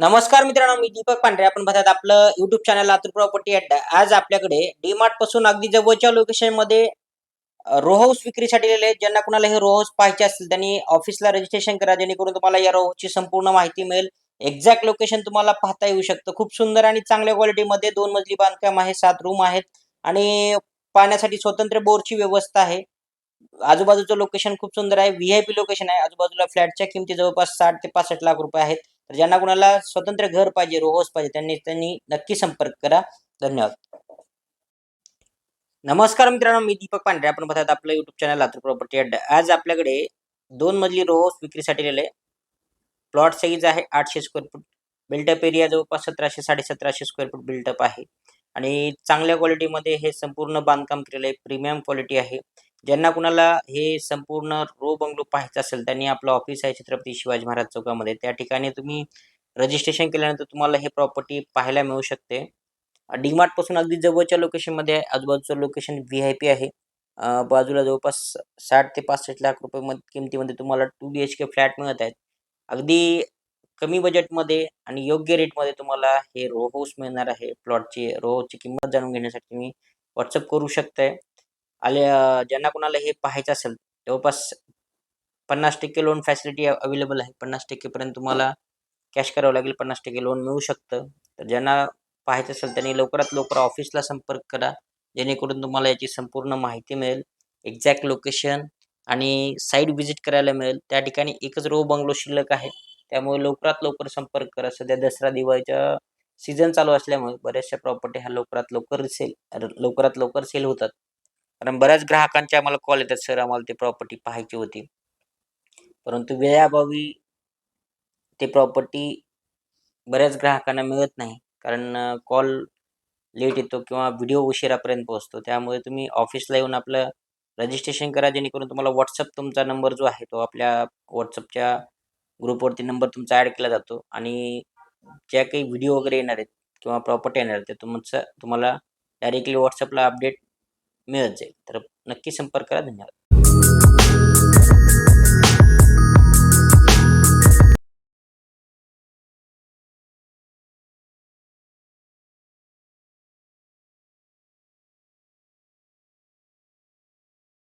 नमस्कार मित्रांनो मी दीपक पांढरे. आपण बघतात आपलं युट्यूब चॅनल लातूर प्रॉपर्टी अड्डा आज आपल्याकडे डीमार्टपासून अगदी जवळच्या लोकेशनमध्ये रो हाऊस विक्रीसाठी आलेले आहेत. ज्यांना कुणाला हे रो हाऊस पाहिजे असतील त्यांनी ऑफिसला रजिस्ट्रेशन करा. जेणेकरून तुम्हाला या रो ची संपूर्ण माहिती मिळेल. एक्झॅक्ट लोकेशन तुम्हाला पाहता येऊ शकतं. खूप सुंदर आणि चांगल्या क्वालिटीमध्ये दोन मजली बांधकाम आहे सात रूम आहेत. आणि पाण्यासाठी स्वतंत्र बोरची व्यवस्था आहे. आजूबाजूचं लोकेशन खूप सुंदर आहे. व्हीआयपी लोकेशन आहे. आजूबाजूला फ्लॅटच्या किमती जवळपास साठ ते पासष्ट लाख रुपये आहेत. तर ज्यांना कुणाला स्वतंत्र घर पाहिजे रोहस पाहिजे त्यांनी त्यांनी नक्की संपर्क करा. धन्यवाद. नमस्कार मित्रांनो मी दीपक पांढरे. आपण बघतात आपलं युट्यूब चॅनल लातूर प्रॉपर्टी अड्डा आज आपल्याकडे दोन मजली रोहोस विक्रीसाठी आलेले प्लॉट साईज आहे आठशे स्क्वेअर फूट बिल्टअप एरिया जवळपास सतराशे साडेसतराशे स्क्वेअर फूट बिल्टअप आहे. आणि चांगल्या क्वालिटीमध्ये हे संपूर्ण बांधकाम केलेलं आहे. प्रीमियम क्वालिटी आहे. ज्यांना कुणाला हे संपूर्ण रो बंगलो पाहायचं असेल त्यांनी आपलं ऑफिस आहे छत्रपती शिवाजी महाराज चौकामध्ये. त्या ठिकाणी तुम्ही रजिस्ट्रेशन केल्यानंतर तुम्हाला हे प्रॉपर्टी पाहायला मिळू शकते. डीमार्टपासून अगदी जवळच्या लोकेशनमध्ये आहे. आजूबाजूचं लोकेशन व्ही आय पी आहे. बाजूला जवळपास साठ ते पासष्ट लाख रुपये मध्ये किमतीमध्ये तुम्हाला two B H K flat मिळत आहेत. अगदी कमी बजेटमध्ये आणि योग्य रेटमध्ये तुम्हाला हे रो हाऊस मिळणार आहे. प्लॉटची रो हाऊसची किंमत जाणून घेण्यासाठी तुम्ही व्हॉट्सअप करू शकताय. आले ज्यांना कुणाला हे पाहायचं असेल जवळपास पन्नास टक्के लोन फॅसिलिटी अवेलेबल आहे. पन्नास टक्केपर्यंत तुम्हाला कॅश करावं लागेल पन्नास टक्के लोन मिळू शकतं. तर ज्यांना पाहायचं असेल त्यांनी लवकरात लवकर ऑफिसला संपर्क करा जेणेकरून तुम्हाला याची संपूर्ण माहिती मिळेल एक्झॅक्ट लोकेशन आणि साईट व्हिजिट करायला मिळेल. त्या ठिकाणी एकच रो बंगलो शिल्लक आहे. त्यामुळे लवकरात लवकर संपर्क करा. सध्या दसरा दिवाळीच्या सीझन चालू असल्यामुळे बऱ्याचशा प्रॉपर्टी ह्या लवकरात लवकर सेल लवकरात लवकर सेल होतात. कारण बऱ्याच ग्राहकांचे आम्हाला कॉल येतात सर आम्हाला ते प्रॉपर्टी पाहायची होती. परंतु वेळाभावी ते प्रॉपर्टी बऱ्याच ग्राहकांना मिळत नाही. कारण कॉल लेट येतो किंवा व्हिडिओ उशिरापर्यंत पोहोचतो. त्यामुळे तुम्ही ऑफिसला येऊन आपलं रजिस्ट्रेशन करा जेणेकरून तुम्हाला व्हॉट्सअप तुमचा नंबर जो आहे तो आपल्या व्हॉट्सअपच्या ग्रुपवरती नंबर तुमचा ॲड केला जातो. आणि ज्या काही व्हिडिओ वगैरे येणार आहेत किंवा प्रॉपर्टी येणार आहेत ते तुमचं तुम्हाला डायरेक्टली व्हॉट्सअपला अपडेट मिळत जाईल. तर नक्की संपर्क करा. धन्यवाद.